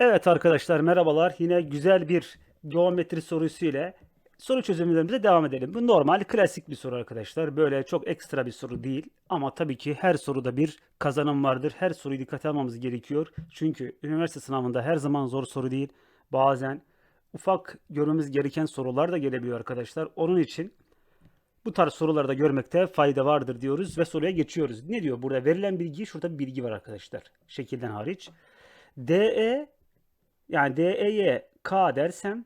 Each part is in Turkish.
Evet arkadaşlar merhabalar. Yine güzel bir geometri sorusu ile soru çözümlerimize devam edelim. Bu normal klasik bir soru arkadaşlar. Böyle çok ekstra bir soru değil. Ama tabii ki her soruda bir kazanım vardır. Her soruyu dikkate almamız gerekiyor. Çünkü üniversite sınavında her zaman zor soru değil. Bazen ufak görmemiz gereken sorular da gelebiliyor arkadaşlar. Onun için bu tarz sorularda görmekte fayda vardır diyoruz ve soruya geçiyoruz. Ne diyor burada? Verilen bilgi, şurada bir bilgi var arkadaşlar. Şekilden hariç. DE yani DE'ye K dersem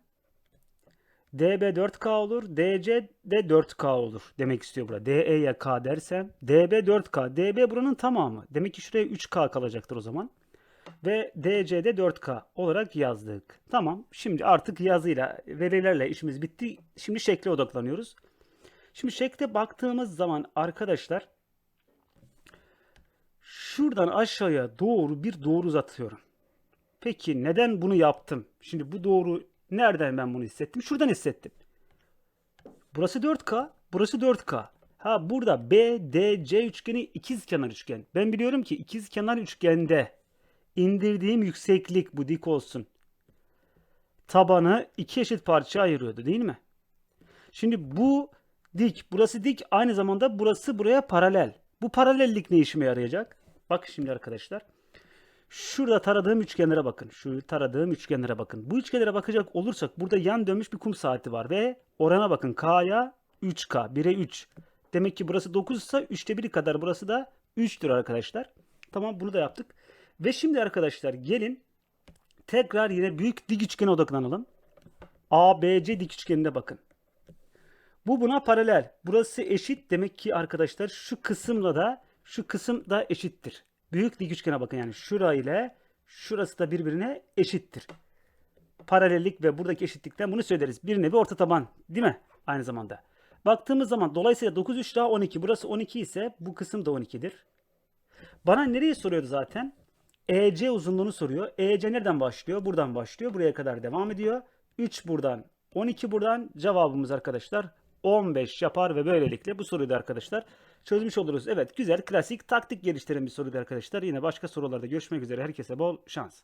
DB 4K olur. DC de 4K olur demek istiyor burada. DE'ye K dersem DB 4K. DB buranın tamamı. Demek ki şuraya 3K kalacaktır o zaman. Ve DC'de 4K olarak yazdık. Tamam. Şimdi artık yazıyla, verilerle işimiz bitti. Şimdi şekle odaklanıyoruz. Şimdi şekle baktığımız zaman arkadaşlar şuradan aşağıya doğru bir doğru uzatıyorum. Peki neden bunu yaptım? Şimdi bu doğru nereden ben bunu hissettim? Şuradan hissettim. Burası 4K, burası 4K. Ha burada BDC üçgeni ikizkenar üçgen. Ben biliyorum ki ikizkenar üçgende indirdiğim yükseklik bu dik olsun. Tabanı iki eşit parçaya ayırıyordu değil mi? Şimdi bu dik, burası dik aynı zamanda burası buraya paralel. Bu paralellik ne işime yarayacak? Bak şimdi arkadaşlar. Şurada taradığım üçgenlere bakın. Şu taradığım üçgenlere bakın. Bu üçgenlere bakacak olursak burada yan dönmüş bir kum saati var ve orana bakın. K'ya 3K. 1'e 3. Demek ki burası 9 ise 3'te 1 kadar burası da 3'tür arkadaşlar. Tamam bunu da yaptık. Ve şimdi arkadaşlar gelin tekrar yine büyük dik üçgene odaklanalım. ABC dik üçgenine bakın. Bu buna paralel. Burası eşit demek ki arkadaşlar şu kısımla da şu kısım da eşittir. Büyük dik üçgene bakın yani şura ile şurası da birbirine eşittir. Paralellik ve buradaki eşitlikten bunu söyleriz. Bir nevi orta taban değil mi? Aynı zamanda. Baktığımız zaman dolayısıyla 9 3 daha 12. Burası 12 ise bu kısım da 12'dir. Bana nereyi soruyordu zaten? EC uzunluğunu soruyor. EC nereden başlıyor? Buradan başlıyor. Buraya kadar devam ediyor. 3 buradan 12 buradan cevabımız arkadaşlar 15 yapar ve böylelikle bu soruyu da arkadaşlar çözmüş oluruz. Evet güzel klasik taktik geliştiren bir soruydu arkadaşlar. Yine başka sorularda görüşmek üzere. Herkese bol şans.